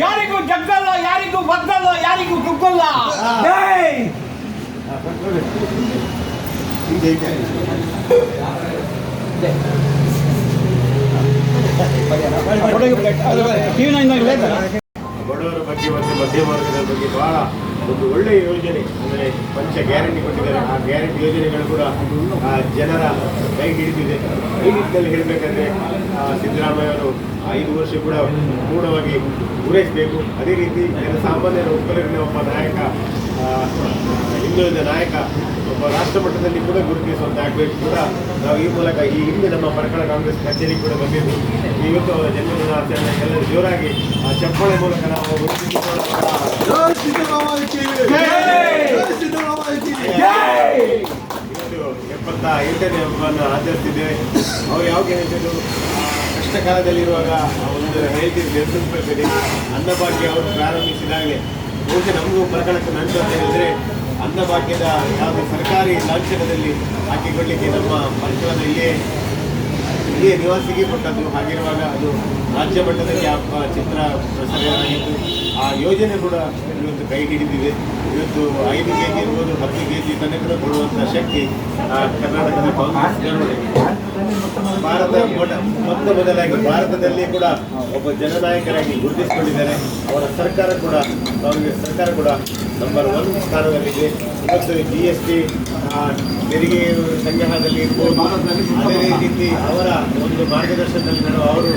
ಯಾರಿಗೂ ಜಗ್ಗಲ್ಲ ಯಾರಿಗೂ ಬಗ್ಗಲ್ಲ ಯಾರಿಗೂ ಕುಗ್ಗಲ್ಲ! ಬಡವರ ಮತ್ತು ಬಗ್ಗೆ ಬಹಳ ಒಂದು ಒಳ್ಳೆಯ ಯೋಜನೆ ಅಂದರೆ ಪಂಚ ಗ್ಯಾರಂಟಿ ಕೊಟ್ಟಿದ್ದಾರೆ. ಆ ಗ್ಯಾರಂಟಿ ಯೋಜನೆಗಳು ಕೂಡ ಆ, ಜನರ ಕೈ ಹಿಡಿದಿದೆ. ಈ ನಿಟ್ಟಿನಲ್ಲಿ ಹೇಳಬೇಕಂದ್ರೆ ಸಿದ್ದರಾಮಯ್ಯ ಅವರು ಐದು ವರ್ಷ ಕೂಡ ಪೂರ್ಣವಾಗಿ ಪೂರೈಸಬೇಕು. ಅದೇ ರೀತಿ ಜನಸಾಮಾನ್ಯರ ಒಕ್ಕಲಿನ ಒಬ್ಬ ನಾಯಕ ಹಿಂದುಳಿದ ನಾಯಕ ರಾಷ್ಟ್ರ ಮಟ್ಟದಲ್ಲಿ ಕೂಡ ಗುರುತಿಸುವಂತಾಗಬೇಕು ಕೂಡ ನಾವು ಈ ಮೂಲಕ ಈ ಹಿಂದೆ ನಮ್ಮ ಪರಕಳ ಕಾಂಗ್ರೆಸ್ ಕಚೇರಿ ಕೂಡ ಬಂದಿದ್ದು. ಇವತ್ತು ಅವರ ಜನ್ಮದಿನ ಆಚರಣೆ ಎಲ್ಲ ಜೋರಾಗಿ ಆ ಚಪ್ಪಳೆ ಮೂಲಕ ನಾವು ಎಪ್ಪತ್ತ ಎಂಟನೇ ಹಬ್ಬವನ್ನು ಆಚರಿಸಿದ್ದೇವೆ. ಅವ್ರು ಯಾವಾಗ ಹೇಳಿದ್ರು ಕಷ್ಟ ಕಾಲದಲ್ಲಿರುವಾಗ ಒಂದು ಹೇಳ್ತಿದ್ರು ಬೆಲೆ ಅನ್ನಭಾಗ್ಯ ಅವರು ಪ್ರಾರಂಭಿಸಿದಾಗಲೇ. ಬಹುಶಃ ನಮಗೂ ಪ್ರಕರಣಕ್ಕೆ ನಂಟು ಅಂತ ಹೇಳಿದ್ರೆ ಅನ್ನಭಾಗ್ಯದ ಯಾವುದೇ ಸರ್ಕಾರಿ ಲಾಂಛನದಲ್ಲಿ ಹಾಕಿಕೊಳ್ಳಿಕ್ಕೆ ನಮ್ಮ ಪರ್ಕಳದ ಇಲ್ಲೇ ಇಲ್ಲಿಯೇ ನಿವಾಸಿಗೆ ಕೊಟ್ಟದ್ದು ಹಾಗಿರುವಾಗ ಅದು ರಾಜ್ಯ ಮಟ್ಟದಲ್ಲಿ ಆ ಚಿತ್ರ ಪ್ರಸಾರವಾಗಿತ್ತು. ಆ ಯೋಜನೆ ಕೂಡ ಇವತ್ತು ಕೈ ಹಿಡಿದಿದೆ. ಇವತ್ತು ಐದು ಕೆ ಜಿ ಇರ್ಬೋದು ಹತ್ತು ಕೆ ಜಿ ತನಕ ಕೊಡುವಂಥ ಶಕ್ತಿ ಕರ್ನಾಟಕದ ಕಾಂಗ್ರೆಸ್ ಮೊತ್ತ ಮೊದಲಾಗಿ ಭಾರತದಲ್ಲಿ ಕೂಡ ಒಬ್ಬ ಜನನಾಯಕರಾಗಿ ಗುರುತಿಸಿಕೊಂಡಿದ್ದಾರೆ. ಅವರ ಸರ್ಕಾರ ಕೂಡ ಅವರಿಗೆ ಸರ್ಕಾರ ಕೂಡ ನಂಬರ್ ಒನ್ ಸ್ಥಾನದಲ್ಲಿದೆ. ಇವತ್ತು ಜಿ ಎಸ್ ಟಿ ತೆರಿಗೆ ಸಂಗ್ರಹದಲ್ಲಿ ಅದೇ ರೀತಿ ಅವರ ಒಂದು ಮಾರ್ಗದರ್ಶನದಲ್ಲಿ ಅವರು